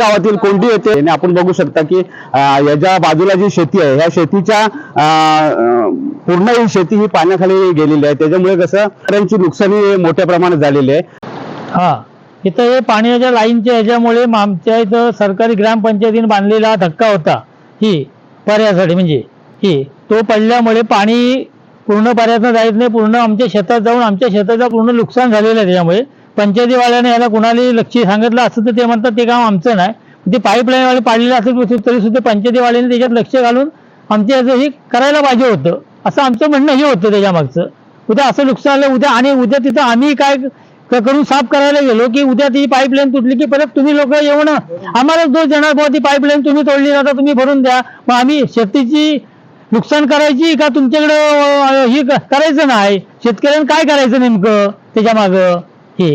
गावातील कोंडी येते. आणि आपण बघू शकता की याच्या बाजूला जी शेती आहे ह्या शेतीच्या पूर्ण ही शेती ही पाण्याखाली गेलेली आहे. त्याच्यामुळे कसं नुकसानी मोठ्या प्रमाणात झालेली आहे. हा. इथं हे पाण्याच्या लाईनच्या ह्याच्यामुळे आमच्या इथं सरकारी ग्रामपंचायतीने बांधलेला धक्का होता. ही पर्यासाठी म्हणजे. ही तो पडल्यामुळे पाणी पूर्ण पर्यातनं जायच नाही. पूर्ण आमच्या शेतात जाऊन आमच्या शेताचं पूर्ण नुकसान झालेलं आहे त्याच्यामुळे. पंचायतीवाल्याने याला कुणालाही लक्ष सांगितलं असतं तर ते म्हणतात ते काम आमचं नाही. ते पाईपलाईनवाले पाडलेलं असेल तरी सुद्धा पंचायतीवाल्याने त्याच्यात लक्ष घालून आमच्या याचं हे करायला पाहिजे होतं. असं आमचं म्हणणं हे होतं त्याच्या मागचं. उद्या असं नुकसान आलं उद्या आणि उद्या तिथं आम्ही काय क- करून साफ करायला गेलो की उद्या ती पाईपलाईन तुटली की परत तुम्ही लोक येऊन आम्हालाच दोष देणार बुवा ती पाईपलाईन तुम्ही तोडली आता तुम्ही भरून द्या. मग आम्ही शेतीची नुकसान करायची का तुमच्याकडं हे ही क- करायचं नाही? शेतकऱ्यांना काय करायचं नेमकं त्याच्या मागं? हे